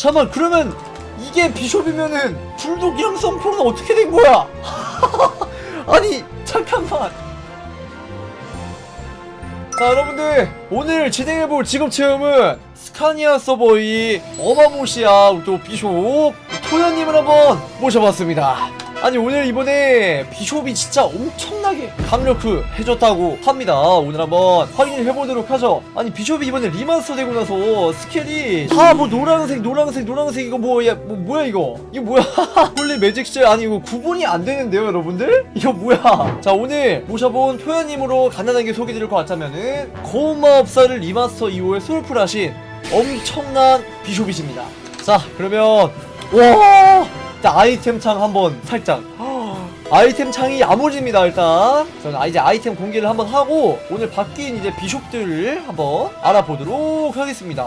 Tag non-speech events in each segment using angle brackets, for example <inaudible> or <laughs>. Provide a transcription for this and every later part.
잠깐만 그러면 이게 비숍이면은 불독이랑 썬크로는 어떻게 된 거야? <laughs> 아니 잠깐만 자 여러분들 오늘 진행해볼 직업 체험은 스카니아 서버의 어마무시아 또 비숍 토연님을 한번 모셔봤습니다 아니 오늘 이번에 비숍이 진짜 엄청나게 강력크 해줬다고 합니다. 오늘 한번 확인을 해보도록 하죠. 아니 비숍이 이번에 리마스터 되고 나서 스킬이 다 뭐 노란색 노란색 노란색 이거 뭐 야 뭐 뭐야 이거? 이거 뭐야? <laughs> 홀리 매직실 아니 이거 구분이 안 되는데요 여러분들? 이거 뭐야? 자 오늘 모셔본 토연님으로 간단하게 소개드릴 것 같다면은 고마업사를 리마스터 이후에 솔플하신 엄청난 비숍이십니다. 자 그러면 와 일단 아이템 창 한번 살짝. 아이템 창이 야무집니다 일단. 저는 이제 아이템 공개를 한번 하고 오늘 바뀐 이제 비숍들을 한번 알아보도록 하겠습니다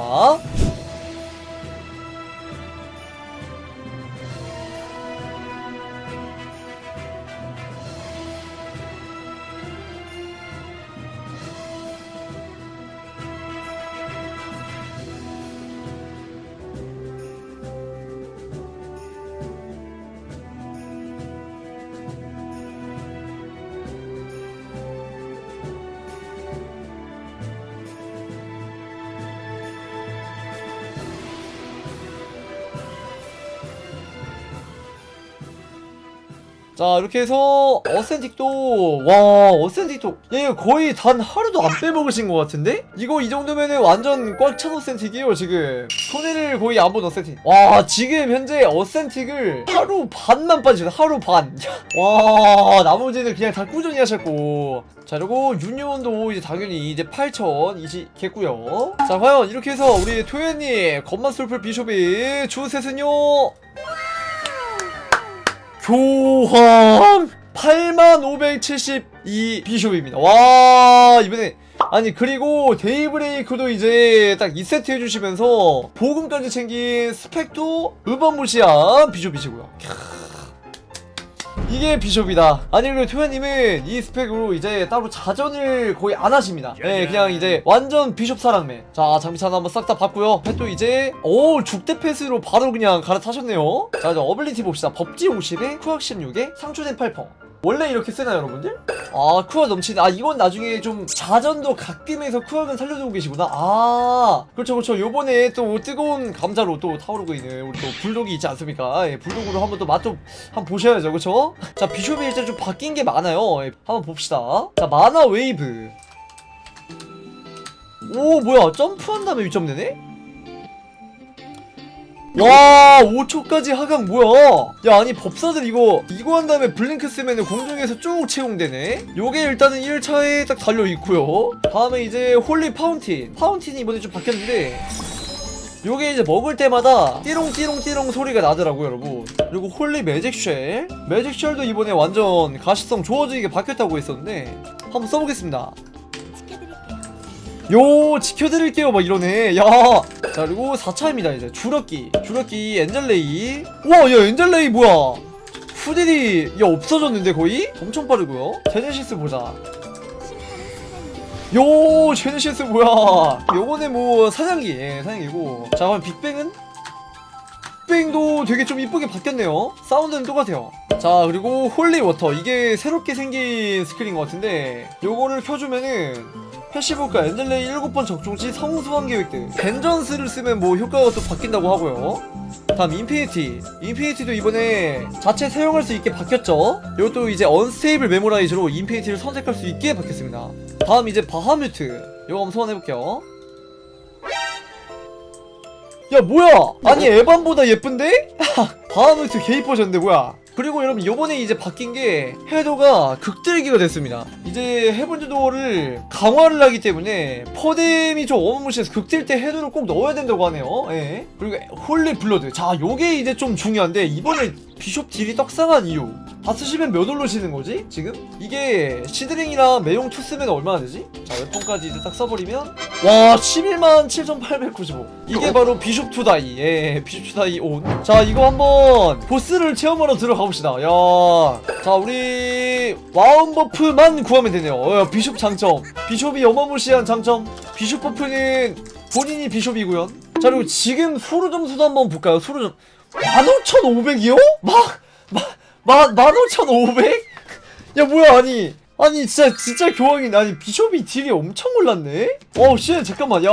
자 이렇게 해서 어센틱도 와 어센틱도 야 이거 거의 단 하루도 안 빼먹으신 것 같은데? 이거 이 정도면은 완전 꽉 찬 어센틱이에요 지금. 손해를 거의 안 본 어센틱. 와 지금 현재 어센틱을 하루 반만 빠지셨어 하루 반와 <laughs> 나머지는 그냥 다 꾸준히 하셨고. 자 그리고 유니온도 이제 당연히 이제 8020겠고요. 자 과연 이렇게 해서 우리 토연님 건만 솔플 비숍이 주셋은요 교황 8572 비숍입니다. 와, 이번에 아니 그리고 데이브레이크도 이제 딱 2세트 해주시면서 보금까지 챙긴 스펙도 음반 무시한 비숍이시고요. 캬. 이게 비숍이다. 아니 그리고 토야님은 이 스펙으로 이제 따로 자전을 거의 안 하십니다. 네, 그냥 이제 완전 비숍 사랑맨. 자 장비차는 한번 싹 다 봤고요. 펫도 이제 오 죽대 패스로 바로 그냥 갈아타셨네요. 자 이제 어빌리티 봅시다. 법지 50에 쿠악 16에 상추된 8퍼. 원래 이렇게 쓰나요 여러분들? 아 쿠악 넘치네. 아 이건 나중에 좀 자전도 갓김에서 쿠악은 살려두고 계시구나. 아. 그렇죠 그렇죠. 요번에 또 뜨거운 감자로 또 타오르고 있는 우리 또 불독이 있지 않습니까? 예, 불독으로 한번 또 맛 좀 한번 보셔야죠. 그렇죠? 자 비숍이 일단 좀 바뀐 게 많아요. 예, 한번 봅시다. 자 마나 웨이브. 오 뭐야. 점프한 다음에 6점 되네? 와 5초까지 하강 뭐야? 야 아니 법사들 이거 이거 한 다음에 블링크 쓰면은 공중에서 쭉 채용되네? 요게 일단은 1차에 딱 달려있고요. 다음에 이제 홀리 파운틴. 파운틴이 이번에 좀 바뀌었는데 요게 이제 먹을 때마다 띠롱띠롱띠롱 소리가 나더라고요 여러분. 그리고 홀리 매직쉘. 매직쉘도 이번에 완전 가시성 좋아지게 바뀌었다고 했었는데 한번 써보겠습니다 요 지켜드릴게요 막 이러네. 야자 그리고 4차입니다 이제. 주럭기. 주럭기 엔젤레이. 우와 야 엔젤레이 뭐야? 후딜이 야 없어졌는데 거의? 엄청 빠르고요. 제네시스 보자. 요 제네시스 뭐야? 요거는 뭐 사냥기. 예, 사냥기고. 자 그럼 빅뱅은? 빅뱅도 되게 좀 이쁘게 바뀌었네요. 사운드는 똑같아요. 자 그리고 홀리워터. 이게 새롭게 생긴 스킬인 것 같은데 요거를 켜주면은 패시브가 엔젤레이 7번 적중 시 성수한 계획들. 벤전스를 쓰면 뭐 효과가 또 바뀐다고 하고요. 다음 인피니티. 인피니티도 이번에 자체 사용할 수 있게 바뀌었죠? 이것도 이제 언스테이블 메모라이즈로 인피니티를 선택할 수 있게 바뀌었습니다. 다음 이제 바하뮤트. 이거 한번 소환해볼게요. 야 뭐야? 아니 에반보다 예쁜데? <laughs> 바하뮤트 개 이뻐졌는데 뭐야 그리고 여러분 요번에 이제 바뀐 게 해도가 극들기가 됐습니다. 이제 해븐즈도어를 강화를 하기 때문에 퍼뎀이 좀 어마무시해서 극딜 때 해도를 꼭 넣어야 된다고 하네요. 예. 그리고 홀리 블러드. 자 요게 이제 좀 중요한데 이번에 비숍 딜이 떡상한 이유. 다 쓰시면 몇 올르시는 거지 지금? 이게 시드링이랑 매용 투 쓰면 얼마나 되지? 자 웹폰까지 이제 딱 써버리면 와 11만 7,895 이게 바로 비숍 투다이. 예 비숍 투다이 온자 이거 한번 보스를 체험하러 들어가 봅시다. 야자 우리 와운 버프만 구하면 되네요. 어, 비숍 장점. 비숍이 어마무시한 장점. 비숍 버프는 본인이 비숍이고요. 자 그리고 지금 수루 점수도 한번 볼까요? 수루 점 15,500이요? 막, 막, 막, 15,500? 야 뭐야 아니. 아니 진짜 진짜 교황이네. 아니 비숍이 딜이 엄청 올랐네? 어씨 잠깐만. 야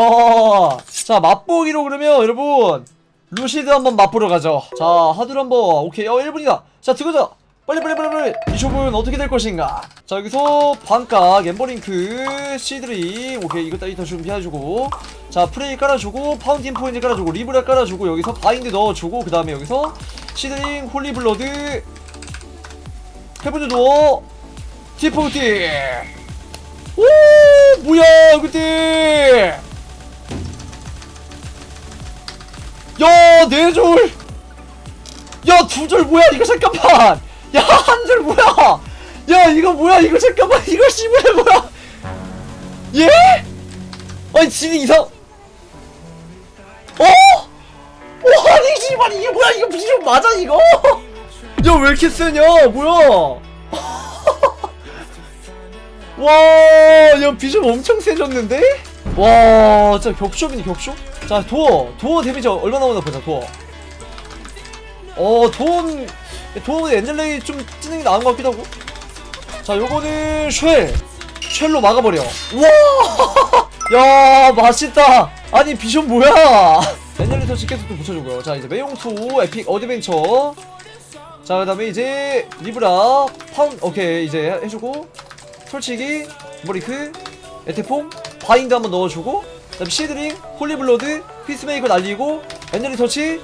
자 맛보기로 그러면 여러분. 루시드 한번 맛보러 가죠. 자 하드 한번 오케이. 어 1분이다. 자 들어가자 빨리 빨리 빨리 빨리. 비숍은 어떻게 될 것인가? 자 여기서 반각 엠버링크 시드링. 오케이 이거 따위 다 준비해주고. 자 프레이 깔아주고 파운틴 포인트 깔아주고 리브라 깔아주고 여기서 바인드 넣어주고 그 다음에 여기서 시드링 홀리블러드 해보자 너 티포티 오 뭐야 그때? 야 네줄. 야 두 줄 뭐야 이거 잠깐만 야 한줄 뭐야? 야 이거 뭐야? 이거 잠깐만 이거 씨발 뭐야? 예? 아니 진이 이상 어? 오 아니 씨발 이게 뭐야? 이거 비좀 맞아 이거? 야 왜 이렇게 세냐? 뭐야? <laughs> 와야 비좀 엄청 세졌는데? 와 진짜 격쇼이네 격쇼. 자 도어. 도어 데미지 얼마 나오나 보자 도어. 어 도어 도어 엔젤레이 좀 찌는 게 나은 것 같기도 하고. 자 요거는 쉘. 쉘로 막아버려. 와야 <laughs> 맛있다. 아니 비숍 뭐야? 엔젤레이터 계속 좀 붙여주고요. 자 이제 매용투 에픽 어드벤처. 자 그 다음에 이제 리브라 파운 오케이 이제 해주고 솔직히 머리크 에테폼 바인드 한번 넣어주고 그다음에 시드링 홀리블러드 피스메이커 날리고 엔젤리 터치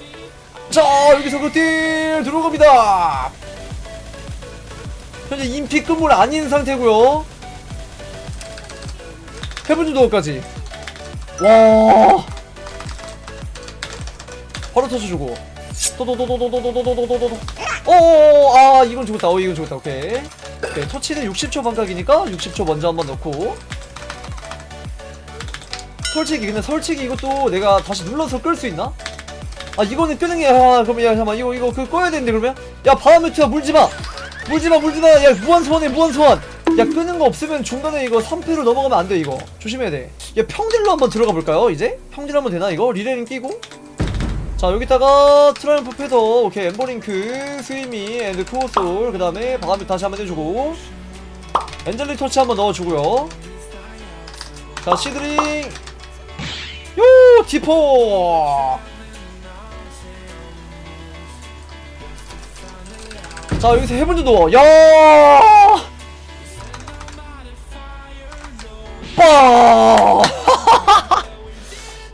자 여기서 그딜 들어갑니다. 현재 인피 끝물 아닌 상태고요. 헤븐즈 도어까지. 와. 바로 터쳐주고. 또또또또또또또또또또또또 어어어 아 이건 죽었다. 어 이건 죽었다. 오케이. 오케이. 터치는 60초 반각이니까 60초 먼저 한번 넣고. 솔직히 근데 솔직히 이것도 내가 다시 눌러서 끌 수 있나? 아 이거는 끄는 게 아, 그러면 야 잠깐만. 이거 이거 그 꺼야 되는데 그러면? 야 바하메트야 물지마. 물지마 물지마. 야 무한소원해 무한소원. 야 끄는 거 없으면 중간에 이거 3패로 넘어가면 안 돼 이거. 조심해야 돼야 평딜로 한번 들어가 볼까요 이제? 평딜 한번 되나 이거? 리레인 끼고. 자 여기다가 트라이언프 패더. 오케이 엠버링크 스위미 앤드 크로솔. 그 다음에 바하메트 다시 한번 해주고. 엔젤리 터치 한번 넣어주고요. 자 시드링. 요 디포 자 여기서 해븐드 도어 야! 빠! <laughs>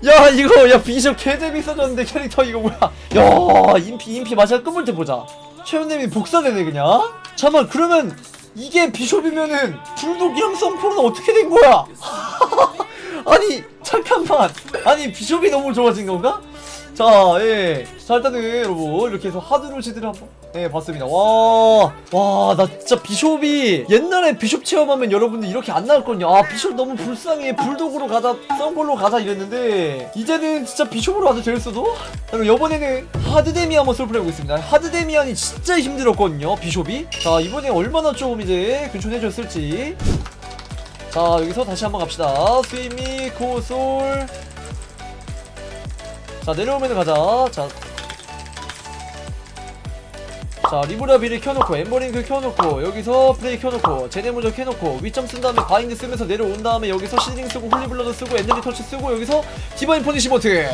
야 이거 야 비숍 개재미 써졌는데 캐릭터 이거 뭐야? 야 인피 인피 마지막 끝볼 때 보자. 최현님이 복사되네 그냥. 잠깐만 그러면 이게 비숍이면은 불독이랑 썬포는 어떻게 된 거야? <laughs> 아니 잠깐만. 아니 비숍이 너무 좋아진 건가? 자, 예. 자, 일단은 여러분 이렇게 해서 하드루시드를 한번 예, 봤습니다. 와, 와, 나 진짜 비숍이 옛날에 비숍 체험하면 여러분들 이렇게 안 나왔거든요. 아, 비숍 너무 불쌍해. 불독으로 가자, 썬볼로 가자 이랬는데 이제는 진짜 비숍으로 될 수도? 그리고 이번에는 하드데미 한번 솔플해 보겠습니다. 하드데미안이 진짜 힘들었거든요. 비숍이. 자, 이번에 얼마나 좀 이제 근처해줬을지. 자, 여기서 다시 한번 갑시다. 스위미, 코솔. 자 내려오면 가자. 자. 자 리브라 비를 켜놓고 엠버링크 켜놓고 여기서 플레이 켜놓고 제네모저 켜놓고 위점 쓴 다음에 바인드 쓰면서 내려온 다음에 여기서 시딩 쓰고 홀리블러드 쓰고 엔젤리 터치 쓰고 여기서 디바인 퍼니시먼트를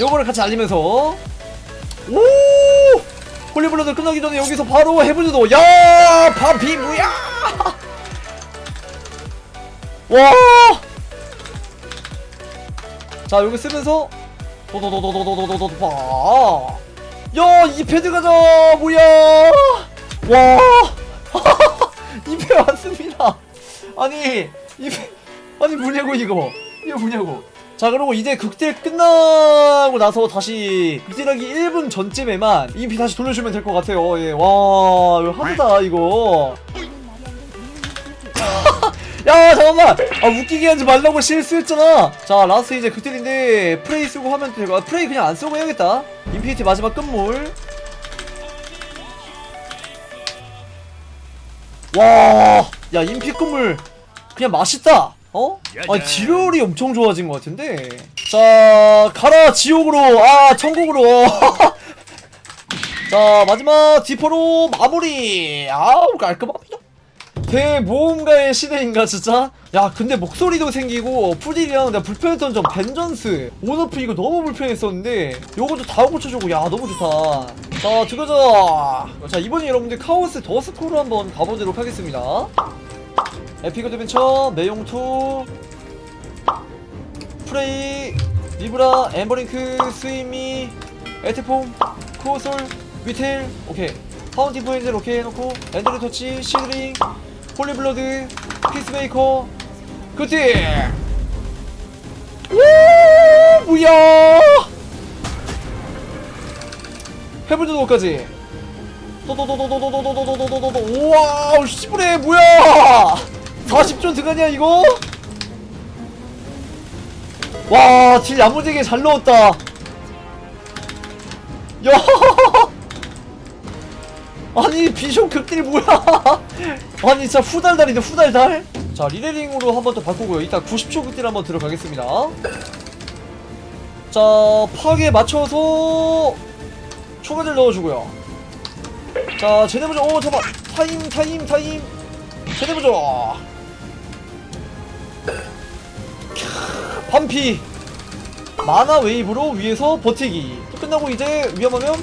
요거를 같이 알리면서. 오! 홀리블러드 끝나기 전에 여기서 바로 해브즈도 야! 바비 뭐야! 와 자 여기 쓰면서 도도도도도도도도도 봐. 야이 패드 가자 뭐야? 와 <laughs> 이패 왔습니다. 아니 이패 아니 뭐냐고 이거 이거 뭐냐고. 자 그리고 이제 극딜 끝나고 나서 다시 극딜하기 1분 전쯤에만 인피 다시 돌려주면 될 것 같아요. 예, 와 이거 하드다 이거. 야 잠깐만! 아 웃기게 하지 말라고 실수했잖아! 자 라스트 이제 그때인데 프레이 쓰고 하면 되고 아, 프레이 그냥 안 쓰고 해야겠다. 인피니티 마지막 끝물. 와야 인피 끝물. 그냥 맛있다! 어? 아 딜롤이 엄청 좋아진 것 같은데. 자 가라 지옥으로. 아 천국으로. <laughs> 자 마지막 디퍼로 마무리. 아우 깔끔합니다 대모험가의 시대인가 진짜? 야 근데 목소리도 생기고 풀딜이랑 내가 불편했던 점 벤전스. 온오프 이거 너무 불편했었는데 요것도 다 고쳐주고 야 너무 좋다. 자 들어가자. 자 이번에 여러분들 카오스 더스코로 한번 가보도록 하겠습니다. 에픽 어드벤처 내용투 프레이 리브라 엠버링크 스위미 에테폼 코솔 위텔 오케이. 파운틴 포인트 오케이 해놓고 엔드리 터치 시드링 홀리블러드 피스메이커 그때 오 뭐야! 해블드도어까지? 도도도도도도도도도도도도도 우와 씨부레 뭐야! 40조 등하냐 이거? 와, 딜 야무지게 잘 넣었다. 야, 아니 비숍 극딜 뭐야? <laughs> 아니 진짜 후달달인데 후달달? 자 리레링으로 한 번 더 바꾸고요. 이따 90초 극딜 한번 들어가겠습니다. 자 파괴 맞춰서 초가들 넣어주고요. 자 제대보죠. 오 잠깐 타임 타임 타임 제대보죠. 반피 마나 웨이브로 위에서 버티기 또 끝나고 이제 위험하면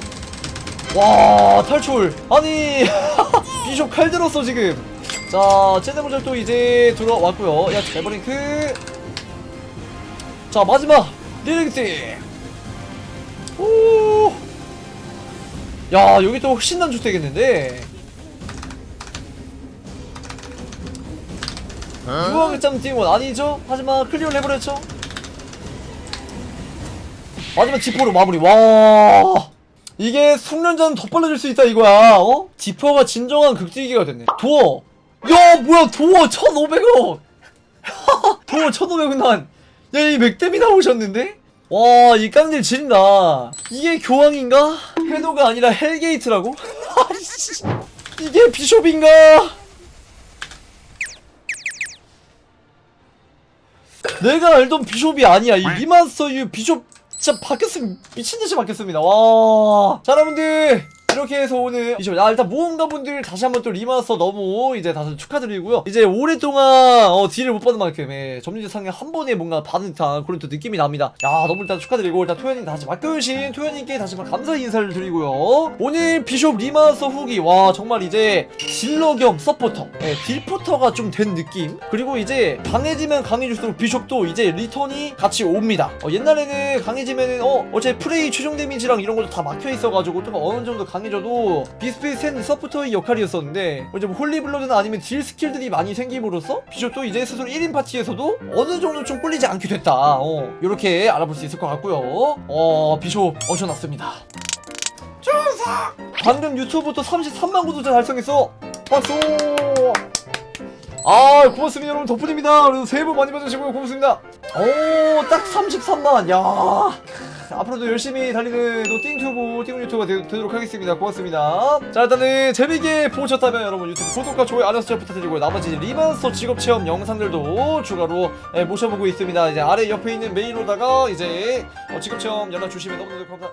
와 탈출. 아니 <laughs> 비숍 칼 들었어 지금. 자또 이제 들어왔고요. 야 제버링크. 자 마지막. 리렉트 오야 여기 또 신난 주택겠는데. 유황의 짬 띵원 아니죠? 하지만 클리어를 해버렸죠? 마지막 지퍼로 마무리. 와 이게 숙련자는 더 빨라질 수 있다 이거야 어? 지퍼가 진정한 극딜기가 됐네 도어 야 뭐야 도어 1500원 <laughs> 도어 1500원 난 야 이 맥댐이 나오셨는데? 와 이 깡딜 지린다 이게 교황인가? 해도가 아니라 헬게이트라고? <laughs> 이게 비숍인가? 내가 알던 비숍이 아니야. 이 리마스터 유 비숍 진짜 바뀌었으면 미친듯이 바뀌었습니다. 와. 자, 여러분들. 이렇게 해서 오늘 아 일단 모험가 분들 다시 한번 또 리마스터 너무 이제 다들 축하드리고요. 이제 오랫동안 어 딜을 못 받은 만큼 예, 점유제 상에 한 번에 뭔가 받은 듯한 그런 또 느낌이 납니다. 야 너무 일단 축하드리고 일단 토현님 다시 맡겨주신 토현님께 다시 한번 감사 인사를 드리고요. 오늘 비숍 리마스터 후기 와 정말 이제 딜러 겸 서포터. 예, 딜포터가 좀 된 느낌. 그리고 이제 강해지면 강해질수록 비숍도 이제 리턴이 같이 옵니다. 어, 옛날에는 강해지면은 어 어제 프레이 최종 데미지랑 이런 것도 다 막혀 있어가지고 좀 어느 정도 강 해져도 비슷비슷한 서포터의 역할이었었는데 어, 이제 뭐 홀리블러드나 아니면 딜 스킬들이 많이 생김으로써 비숍도 이제 스스로 1인 파티에서도 어느 정도 좀 꿀리지 않게 됐다. 어 이렇게 알아볼 수 있을 것 같고요. 어 비숍 어셔놨습니다. 방금 유튜브부터 33만 구독자 달성했어 박수! 아 고맙습니다 여러분. 덕분입니다. 그래도 새해 복 많이 받으시고요. 고맙습니다. 오딱 33만. 야 앞으로도 열심히 달리는 또 띵튜브 띵 유튜버가 되, 되도록 하겠습니다. 고맙습니다. 자 일단은 재밌게 보셨다면 여러분 유튜브 구독과 좋아요 알람 설정 부탁드리고 나머지 리마스터 직업 체험 영상들도 추가로 예, 모셔보고 있습니다. 이제 아래 옆에 있는 메일로다가 이제 어, 직업 체험 연락 주시면 너무너무 감사